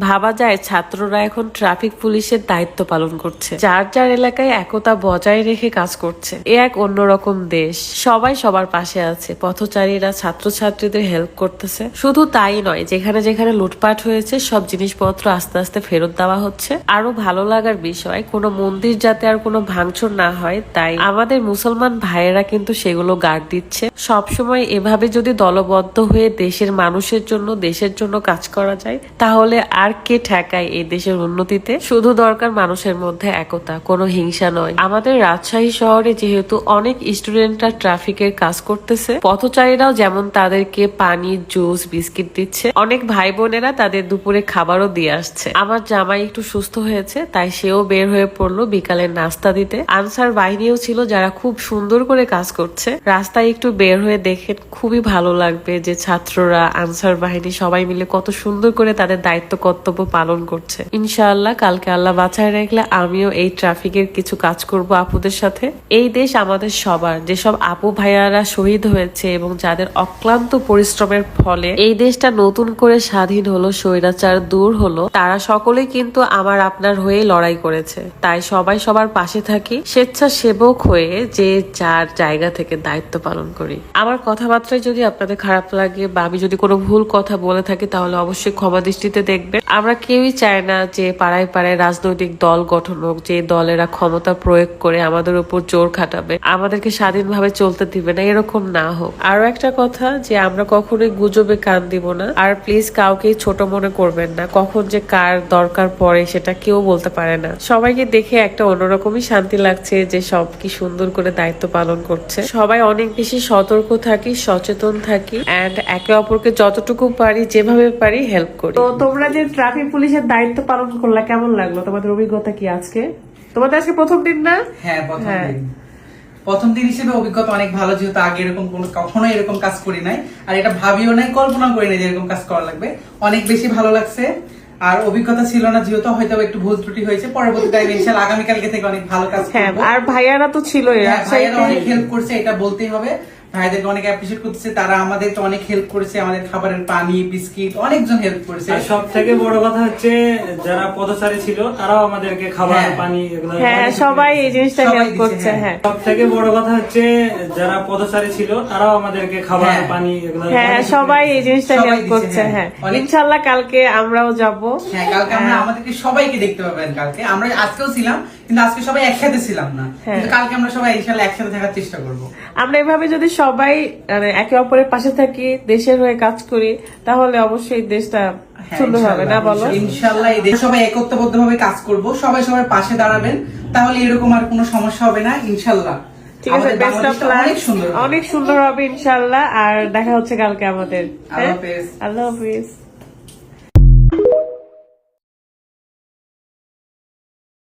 ভাবা যায় ছাত্ররা এখন ট্রাফিক পুলিশের দায়িত্ব পালন করছে। যার যার এলাকায় একতা বজায় রেখে কাজ করছে। এ এক অন্যরকম দেশ। সবাই সবার পাশে আছে। পথচারীরা, ছাত্রছাত্রীদের হেল্প করতেছে। শুধু তাই নয়, যেখানে যেখানে লুটপাট হয়েছে, সব জিনিসপত্র আস্তে আস্তে ফেরত দেওয়া হচ্ছে। আরও ভালো লাগার বিষয়, কোনো মন্দির যাতে আর কোনো ভাঙচুর না হয়, তাই আমাদের মুসলমান ভাইয়েরা কিন্তু সেগুলো গার্ড দিচ্ছে। সবসময় এভাবে যদি দলবদ্ধ হয়ে দেশের মানুষের জন্য, দেশের জন্য কাজ করা যায়, তাহলে আর কে ঠেকায় এই দেশের উন্নতিতে? শুধু দরকার মানুষের মধ্যে একতা, কোনো হিংসা নয়। আমাদের রাজশাহী শহরে যেহেতু অনেক স্টুডেন্টরা ট্রাফিকের কাজ করতেছে, পথচারীরাও যেমন তাদেরকে পানি, জুস, বিস্কিট দিচ্ছে, অনেক ভাই বোনেরা তাদের দুপুরে খাবারও দিয়ে আসছে। আমার জামাই একটু সুস্থ হয়েছে, তাই সেও বের হয়ে পড়ল বিকালের নাস্তা দিতে। আনসার বাহিনীও ছিল যারা খুব সুন্দর করে কাজ করছে। রাস্তায় একটু বের হয়ে দেখে খুবই ভালো লাগবে যে ছাত্ররা, আনসার বাহিনী সবাই মিলে কত সুন্দর করে তাদের দায়িত্ব কর্তব্য পালন করছে। ইনশাআল্লাহ, কালকে আল্লাহ বাঁচায় রাখলে আমিও এই ট্রাফিকের কিছু কাজ করব আপুদের সাথে। এই দেশ আমাদের সবার, যেসব আপু ভাইয়ারা শহীদ হয়েছে এবং যাদের অক্লান্ত পরিশ্রমের ফলে এই দেশটা নতুন করে স্বাধীন হলো, স্বৈরাচার দূর হলো, তারা সকলেই কিন্তু আমার আপনার হয়ে লড়াই করেছে। তাই সবাই সবার পাশে থাকি, স্বেচ্ছাসেবক হয়ে যে যার জায়গা থেকে দায়িত্ব পালন করি। আমার কথাবার্তায় যদি আপনাদের খারাপ লাগে বা আমি যদি কোনো ভুল কথা বলে থাকি, তাহলে অবশ্যই ক্ষমা দৃষ্টিতে দেখবেন। আমরা কেউই চাই না যে পাড়ায় পাড়ায় রাজনৈতিক দল গঠন হোক, যে দলেরা ক্ষমতা প্রয়োগ করে আমাদের উপর জোর খাটাবে, আমাদেরকে স্বাধীনভাবে চলতে দিবে না, এরকম না হোক। আরও একটা কথা যে আমরা কখনোই গুজবে কান দিব না, আর প্লিজ কাউকেই ছোট মনে করবেন না, কখন যে কার দরকার পড়ে সেটা কেউ বলতে পারে না। সবাইকে দেখে একটা অন্যরকমই শান্তি লাগছে যে সব কি সুন্দর করে দায়িত্ব পালন করছে। সবাই অনেক বেশি সতর্ক থাকি, সচেতন থাকি এন্ড একে অপরকে যতটুকু পারি, যেভাবে পারি হেল্প করি। তো তোমরা যে ট্রাফিক পুলিশের দায়িত্ব পালন করলা কেমন লাগল? তোমাদের অভিজ্ঞতা কি আজকে? তোমাদের আজকে প্রথম দিন না? হ্যাঁ প্রথম হ্যাঁ। দিন। প্রথম দিন হিসেবে অভিজ্ঞতা অনেক ভালো যেহেতু আগে এরকম কোনো কখনো এরকম কাজ করি নাই। আর এটা ভাবিও নাই কল্পনা করি নাই যে এরকম কাজ করা লাগবে। অনেক বেশি ভালো লাগছে। আর অভিজ্ঞতা ছিল না যেহেতু হয়তো একটু ভুল ত্রুটি হয়েছে পরবর্তী টাইমে ইনশাআল্লাহ আগামীকালকে থেকে অনেক ভালো কাজ হ্যাঁ আর ভাইয়ারা তো ছিলই। হ্যাঁ, ভাইয়েরা অনেক হেল্প করছে এটা বলতেই হবে। ভাইদেরকে অনেক অ্যাপ্রিসিয়েট করতেছে তারা আমাদের তো অনেক হেল্প করেছে আমাদের খাবারের পানি বিস্কিট অনেকজন হেল্প করেছে আর সব থেকে বড় কথা হচ্ছে যারা পথচারী ছিল তারাও আমাদেরকে খাবার হ্যাঁ। পানি এগুলো হ্যাঁ সবাই এই জিনিসটা হেল্প করছে হ্যাঁ। হ্যাঁ সব থেকে বড় কথা হচ্ছে যারা পথচারী ছিল তারাও আমাদেরকে খাবার হ্যাঁ। পানি এগুলো হ্যাঁ সবাই এই জিনিসটা হেল্প করছে হ্যাঁ। ইনশাল্লাহ কালকে আমরাও যাব হ্যাঁ কালকে আমরা আমাদেরকে সবাইকে দেখতে পাবেন কালকে আমরা আজকেও ছিলাম কিন্তু আজকে সবাই একসাথে ছিলাম না। হ্যাঁ। কিন্তু কালকে আমরা সবাই ইনশাল্লাহ একসাথে থাকার চেষ্টা করব। আমরা এভাবে যদি সবাই মানে একে অপরের পাশে থাকি দেশের হয়ে কাজ করি তাহলে অবশ্যই দেশটা হ্যাঁ, সুন্দর হবে না বলো? ইনশাল্লাহ এই দেশে সবাই একত্রবদ্ধ ভাবে কাজ করব সবাই সবার পাশে দাঁড়াবেন তাহলে এরকম আর কোনো সমস্যা হবে না ইনশাল্লাহ। ঠিক আছে বেস্ট অফ বাংলাদেশটা অনেক সুন্দর হবে। অনেক সুন্দর হবে ইনশাল্লাহ। আর দেখা হচ্ছে কালকে আমাদের। আল্লাহ হাফেজ। আল্লাহ হাফিজ।